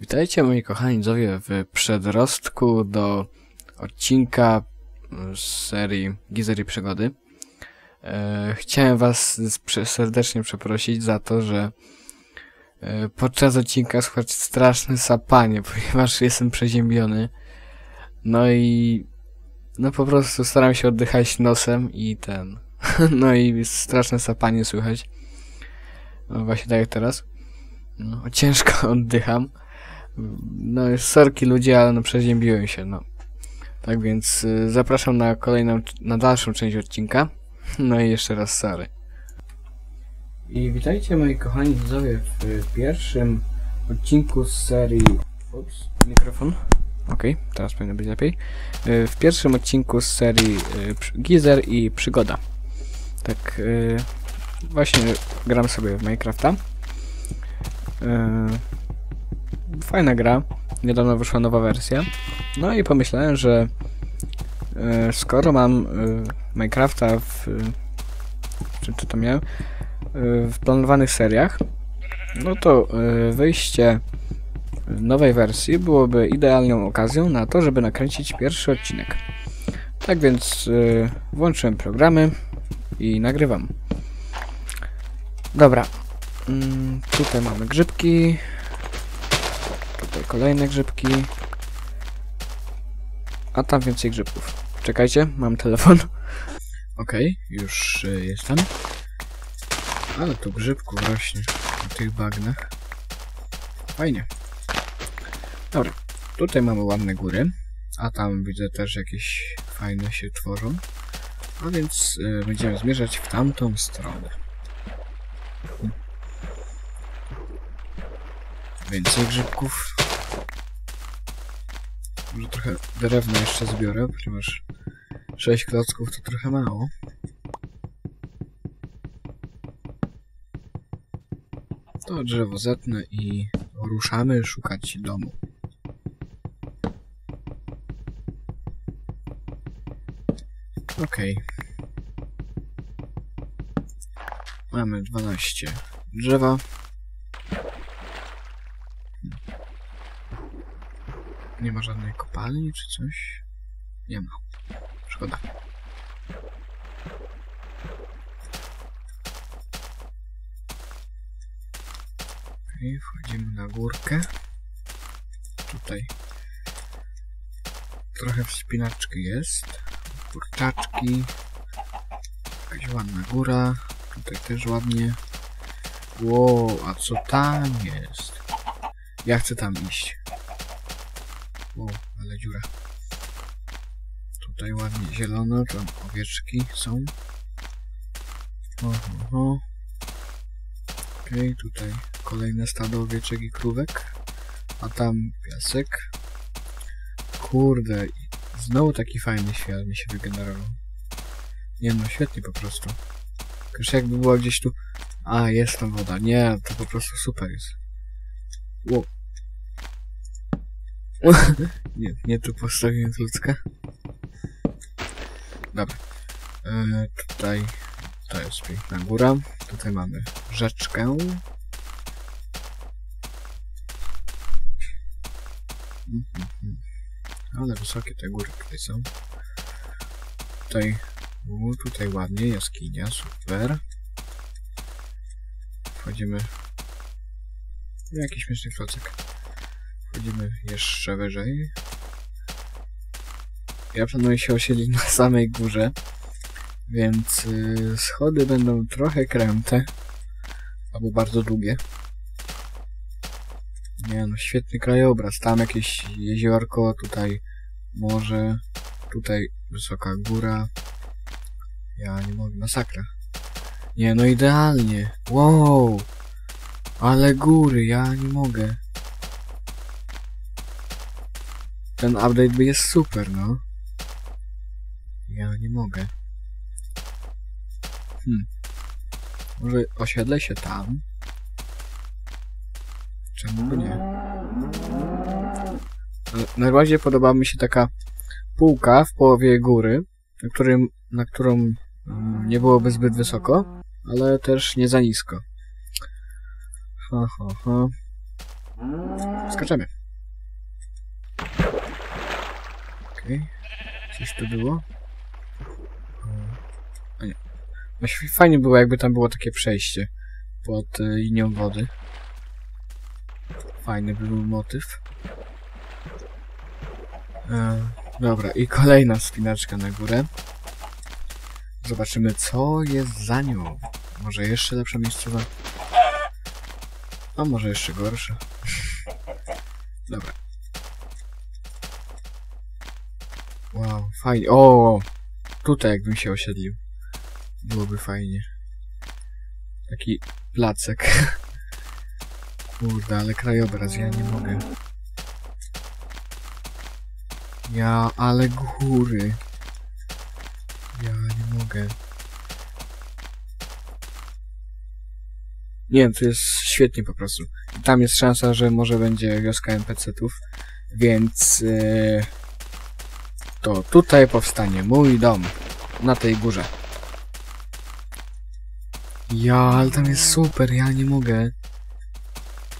Witajcie moi kochani widzowie w przedrostku do odcinka z serii Gizery Przygody. E, chciałem was serdecznie przeprosić za to, że e, podczas odcinka słychać straszne sapanie, ponieważ jestem przeziębiony. No i no po prostu staram się oddychać nosem i ten. No i straszne sapanie słychać. No właśnie tak jak teraz. No, ciężko oddycham. No, sorki ludzie, ale no przeziębiłem się, no. Tak więc y, zapraszam na kolejną, na dalszą część odcinka. No i jeszcze raz sorry. I witajcie moi kochani widzowie w pierwszym odcinku z serii... Ups, mikrofon. Okej, teraz powinno być lepiej. Y, W pierwszym odcinku z serii y, Gizer i Przygoda. Tak, y, właśnie gram sobie w Minecrafta. Fajna gra. Niedawno wyszła nowa wersja. No i pomyślałem, że e, skoro mam e, Minecrafta w. Czy, czy to miałem? E, w planowanych seriach, no to wyjście nowej wersji byłoby idealną okazją na to, żeby nakręcić pierwszy odcinek. Tak więc włączyłem programy i nagrywam. Dobra. Mm, tutaj mamy grzybki. Kolejne grzybki. A tam więcej grzybków. Czekajcie, mam telefon. Okej, już y, jestem. Ale tu grzybków rośnie na tych bagnach. Fajnie. Dobra, tutaj mamy ładne góry. A tam widzę też jakieś fajne się tworzą. A więc y, będziemy zmierzać w tamtą stronę. Więcej grzybków. Może trochę drewna jeszcze zbiorę, ponieważ 6 klocków to trochę mało. To drzewo zetnę i ruszamy szukać domu. Okej. Mamy 12 drzewa. Nie ma żadnej kopalni czy coś? Nie ma. Szkoda. Okej, wchodzimy na górkę. Tutaj trochę wspinaczki jest. Kurczaczki. Jakaś ładna góra. Tutaj też ładnie. Wow, a co tam jest? Ja chcę tam iść. Wow, ale dziura. Tutaj ładnie zielono, tam owieczki są. Oho, oho. Okej, tutaj kolejne stado owieczek i krówek. A tam piasek. Kurde, znowu taki fajny świat mi się wygenerował. Nie no, świetnie po prostu. Już jakby była gdzieś tu... A, jest tam woda. Nie, to po prostu super jest. Wow. Nie, nie tu postawiłem ludzka. Dobra. E, tutaj to jest piękna góra. Tutaj mamy rzeczkę. Mhm. Ale wysokie te góry tutaj są. Tutaj, u, tutaj ładnie, jaskinia, super. Wchodzimy jakiś śmieszny klocek. Wchodzimy jeszcze wyżej. Ja planuję się osiedlić na samej górze, więc y, schody będą trochę kręte, albo bardzo długie. Nie no, świetny krajobraz. Tam jakieś jeziorko, tutaj morze, tutaj wysoka góra. Ja nie mogę, masakra. Nie no, idealnie. Wow! Ale góry, ja nie mogę. Ten update jest super, no. Ja nie mogę. Hmm. Może osiedlę się tam? Czemu nie? Najbardziej podoba mi się taka półka w połowie góry, na, którym, na którą mm, nie byłoby zbyt wysoko, ale też nie za nisko. Ha, ha, ha. Skaczemy. Okej. Coś tu było? A nie. Fajnie było, jakby tam było takie przejście pod y, linią wody. Fajny by był motyw. E, dobra, i kolejna spinaczka na górę. Zobaczymy, co jest za nią. Może jeszcze lepsza miejscowa? A może jeszcze gorsza? Dobra. Wow, fajnie. O! Tutaj jakbym się osiedlił. Byłoby fajnie. Taki placek. Kurde, ale krajobraz, ja nie mogę. Ja, ale góry. Ja nie mogę. Nie wiem, to jest świetnie po prostu. Tam jest szansa, że może będzie wioska NPC-ów, więc yy, to tutaj powstanie mój dom na tej górze. Ja, ale tam jest super, ja nie mogę.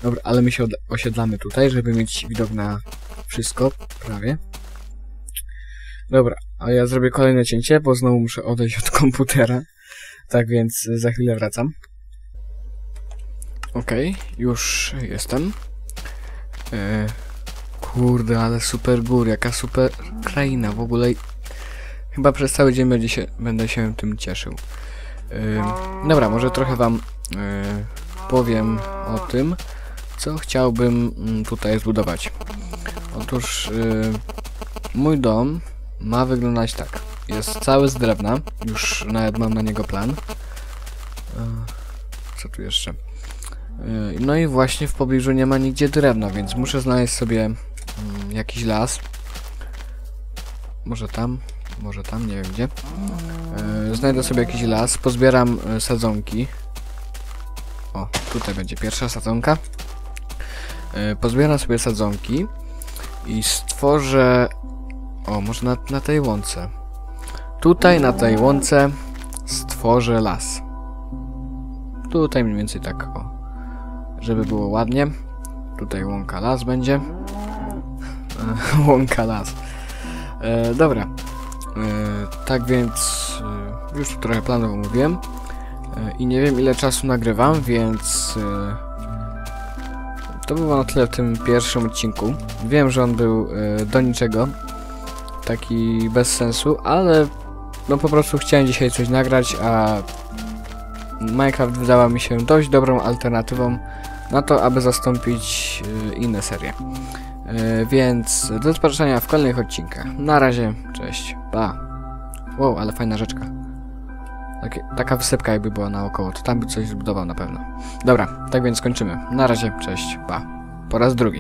Dobra, ale my się osiedlamy tutaj, żeby mieć widok na wszystko, prawie. Dobra, a ja zrobię kolejne cięcie, bo znowu muszę odejść od komputera. Tak więc za chwilę wracam. Okej, już jestem. E, kurde, ale super gór, jaka super kraina w ogóle. Chyba przez cały dzień będzie się, będę się tym cieszył. E, dobra, może trochę wam e, powiem o tym, co chciałbym mm, tutaj zbudować. Otóż e, mój dom ma wyglądać tak. Jest cały z drewna, już nawet mam na niego plan. E, co tu jeszcze? Yy, No i właśnie w pobliżu nie ma nigdzie drewna, więc muszę znaleźć sobie jakiś las. Może tam, może tam, nie wiem gdzie. Yy, Znajdę sobie jakiś las, pozbieram y, sadzonki. O, tutaj będzie pierwsza sadzonka. Yy, Pozbieram sobie sadzonki i stworzę... O, może na, na tej łące. Tutaj na tej łące stworzę las. Tutaj mniej więcej tak, o żeby było ładnie. Tutaj łąka las będzie. Łąka las. E, dobra. E, tak więc e, już trochę planów omówiłem. E, I nie wiem ile czasu nagrywam, więc e, to było na tyle w tym pierwszym odcinku. Wiem, że on był e, do niczego. Taki bez sensu, ale no po prostu chciałem dzisiaj coś nagrać, a Minecraft wydała mi się dość dobrą alternatywą na to, aby zastąpić inne serie. Y, więc do zobaczenia w kolejnych odcinkach. Na razie, cześć, pa. Wow, ale fajna rzeczka. Takie, taka wysepka jakby była naokoło, to tam by coś zbudował na pewno. Dobra, tak więc kończymy. Na razie, cześć, pa. Po raz drugi.